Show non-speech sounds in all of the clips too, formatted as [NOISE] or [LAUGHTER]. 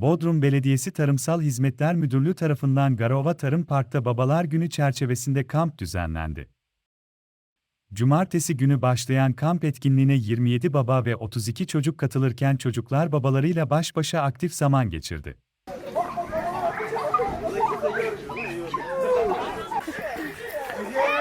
Bodrum Belediyesi Tarımsal Hizmetler Müdürlüğü tarafından Garova Tarım Park'ta Babalar Günü çerçevesinde kamp düzenlendi. Cumartesi günü başlayan kamp etkinliğine 27 baba ve 32 çocuk katılırken çocuklar babalarıyla baş başa aktif zaman geçirdi. [LAUGHS]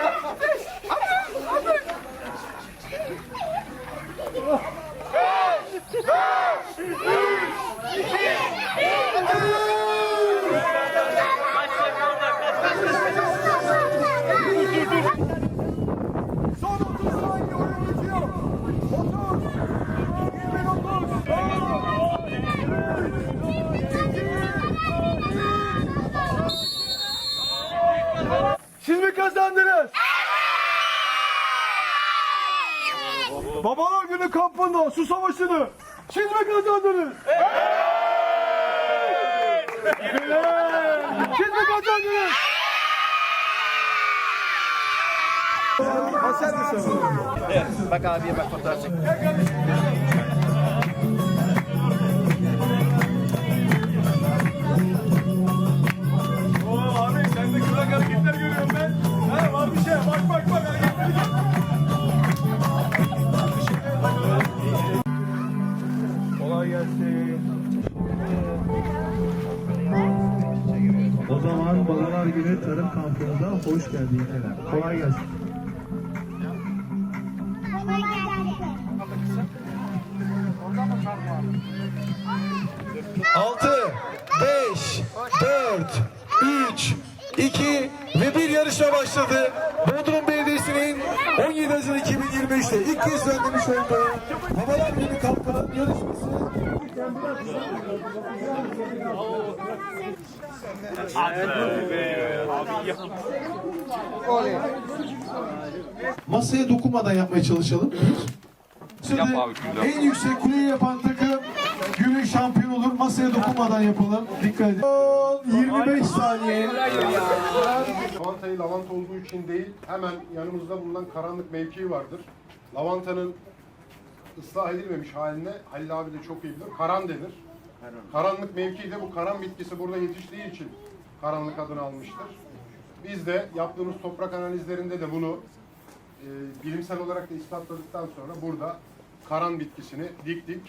Kazandınız? Babalar günü kampında su savaşını siz mi kazandınız? Evet. Siz mi kazandınız? Mısın? Bak abiye bak fotoğraf çek. Zaman Babalar Günü Tarım Kampı'nıza hoş geldiniz. Kolay gelsin. Altı, beş, dört, üç, iki ve bir yarışma başladı. Bodrum Belediyesi'nin 17 Haziran 2023'te ilk kez düzenlemiş olduğu Babalar Günü kampının yarışması Masaya dokunmadan yapmaya çalışalım. Şimdi en yüksek kuleyi yapan takım günün şampiyonu olur. Masaya dokunmadan yapalım. Dikkat edin. Son 25 saniye. Lavantayı lavanta olduğu için değil, hemen yanımızda bulunan karanlık mevkii vardır. Lavantanın ıslah edilmemiş haline Halil abi de çok iyi bilir. Karan denir. Karanlık mevkii de bu karan bitkisi burada yetiştiği için karanlık adını almıştır. Biz de yaptığımız toprak analizlerinde de bunu e, bilimsel olarak da ispatladıktan sonra burada karan bitkisini diktik.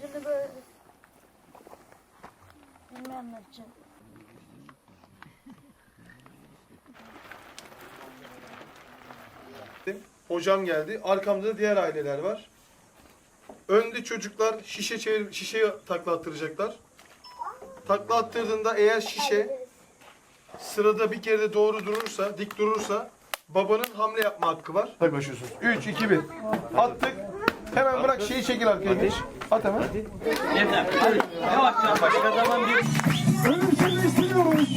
Şimdi böyle bilmeyenler için. Hocam geldi. Arkamda da diğer aileler var. Önde çocuklar şişe çevir, şişeyi takla attıracaklar. Takla attırdığında eğer şişe sırada bir kere de doğru durursa, dik durursa babanın hamle yapma hakkı var. Hadi başlıyorsunuz. 3, 2, 1. Attık. Hemen bırak şeyi çekil arkaya geç. At hemen. Ölümsüzleştiriyoruz.